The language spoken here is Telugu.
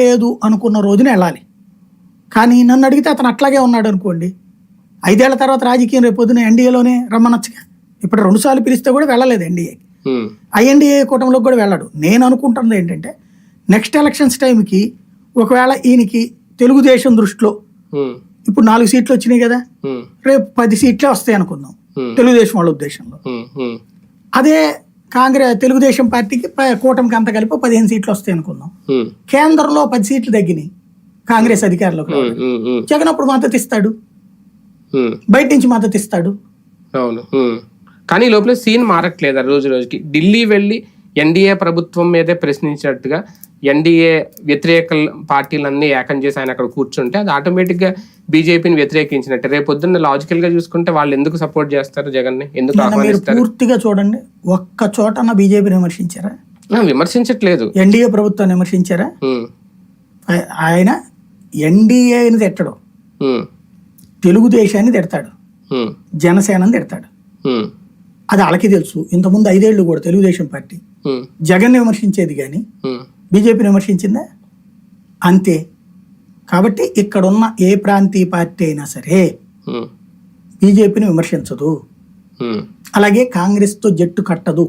లేదు అనుకున్న రోజున వెళ్ళాలి. కానీ నన్ను అడిగితే అతను అట్లాగే ఉన్నాడు అనుకోండి. ఐదేళ్ళ తర్వాత రాజకీయం రేపు పొద్దున ఎన్డీఏలోనే రమ్మనొచ్చుగా ఇప్పుడు రెండుసార్లు పిలిస్తే కూడా వెళ్ళలేదు ఎన్డీఏ ఐఎన్డీఏ కూటమిలోకి కూడా వెళ్ళాడు. నేను అనుకుంటున్నది ఏంటంటే నెక్స్ట్ ఎలక్షన్స్ టైంకి ఒకవేళ ఈయనకి తెలుగుదేశం దృష్టిలో ఇప్పుడు నాలుగు సీట్లు వచ్చినాయి కదా. రేపు పది సీట్లే వస్తాయి అనుకుందాం. తెలుగుదేశం వాళ్ళ ఉద్దేశంలో. అదే కాంగ్రెస్ తెలుగుదేశం పార్టీకి కూటమికి అంత కలిపి పదిహేను సీట్లు వస్తాయి అనుకుందాం. కేంద్రంలో పది సీట్లు తగ్గినాయి కాంగ్రెస్ అధికారంలోకి జగన్ అప్పుడు మద్దతు ఇస్తాడు. బయట నుంచి మద్దతు ఇస్తాడు. అవును. కానీ లోపల సీన్ మారట్లేదు రోజు రోజుకి. ఢిల్లీ వెళ్ళి ఎన్డీఏ ప్రభుత్వం మీదే ప్రశ్నించినట్టుగా ఎన్డీఏ వ్యతిరేక పార్టీలన్నీ ఏకం చేసి ఆయన అక్కడ కూర్చుంటే అది ఆటోమేటిక్గా బీజేపీని వ్యతిరేకించినట్టు. రేపు పొద్దున్న లాజికల్గా చూసుకుంటే వాళ్ళు ఎందుకు సపోర్ట్ చేస్తారు జగన్ని ఎందుకు ఆహ్వానిస్తారు? పూర్తిగా చూడండి ఒక్క చోటన బీజేపీని విమర్శించారా? విమర్శించట్లేదు. ఎన్డీఏ ప్రభుత్వాన్ని విమర్శించారా? ఆయన ఎన్డీఏని తిట్టడు. తెలుగుదేశాన్ని తిడతాడు. జనసేనని తిడతాడు. అది వాళ్ళకి తెలుసు. ఇంతకుముందు ఐదేళ్ళు కూడా తెలుగుదేశం పార్టీ. ఉమ్, జగన్ని విమర్శించేది కానీ ఉమ్, బీజేపీని విమర్శించిందా? అంతే. కాబట్టి ఇక్కడున్న ఏ ప్రాంతీయ పార్టీ అయినా సరే ఉమ్, బీజేపీని విమర్శించదు. అలాగే కాంగ్రెస్తో జట్టు కట్టదు.